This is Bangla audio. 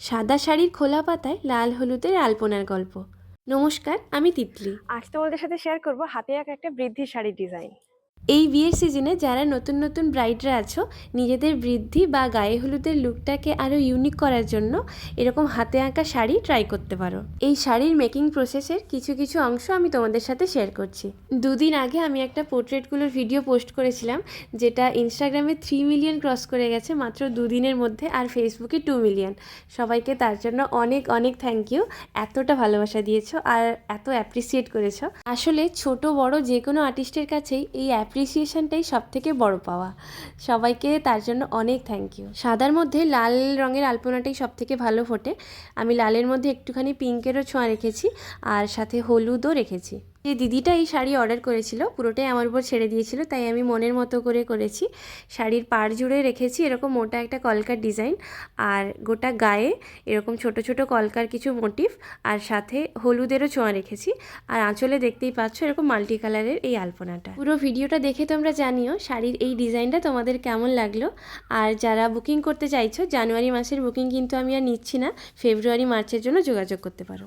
সাদা শাড়ির খোলা পাতায় লাল হলুদের আলপনার গল্প। নমস্কার, আমি তিতলি। আজ তোমাদের সাথে শেয়ার করব হাতে আঁকা একটা বৃদ্ধি শাড়ির ডিজাইন এই বিয়ের সিজনে যারা নতুন নতুন ব্রাইডরা আছো, নিজেদের বৃদ্ধি বা গায়ে হলুদের লুকটাকে আরও ইউনিক করার জন্য এরকম হাতে আঁকা শাড়ি ট্রাই করতে পারো। এই শাড়ির মেকিং প্রসেসের কিছু কিছু অংশ আমি তোমাদের সাথে শেয়ার করছি। দুদিন আগে আমি একটা পোর্ট্রেটগুলোর ভিডিও পোস্ট করেছিলাম, যেটা ইনস্টাগ্রামে থ্রি মিলিয়ন ক্রস করে গেছে মাত্র দুদিনের মধ্যে আর ফেসবুকে টু মিলিয়ন সবাইকে তার জন্য অনেক অনেক থ্যাংক ইউ এতটা ভালোবাসা দিয়েছ আর এত অ্যাপ্রিসিয়েট করেছ। আসলে ছোট, বড় যে কোনো আর্টিস্টের কাছেই এই অ্যাপ্রিসিয়েশনটাই সব থেকে বড় পাওয়া। সবাইকে তার জন্য অনেক থ্যাংক ইউ সাদার মধ্যে লাল রঙের আলপনাটাই সব থেকে ভালো ফোটে। আমি লালের মধ্যে একটুখানি পিঙ্কেরও ছোঁয়া রেখেছি, আর সাথে হলুদও রেখেছি। যে দিদিটা এই শাড়ি অর্ডার করেছিল, পুরোটাই আমার উপর ছেড়ে দিয়েছিল, তাই আমি মনের মতো করে করেছি। শাড়ির পাড় জুড়ে রেখেছি এরকম মোটা একটা কলকার ডিজাইন আর গোটা গায়ে এরকম ছোট ছোট কলকার কিছু মোটিভ আর সাথে হলুদেরও ছোঁয়া রেখেছি। আর আঁচলে দেখতেই পাচ্ছ এরকম মাল্টি কালারের এই আলপনাটা। পুরো ভিডিওটা দেখে তোমরা জানিও শাড়ির এই ডিজাইনটা তোমাদের কেমন লাগল। আর যারা বুকিং করতে চাইছো, জানুয়ারি মাসের বুকিং কিন্তু আমি আর নিচ্ছি না, ফেব্রুয়ারি, মার্চের জন্য যোগাযোগ করতে পারো।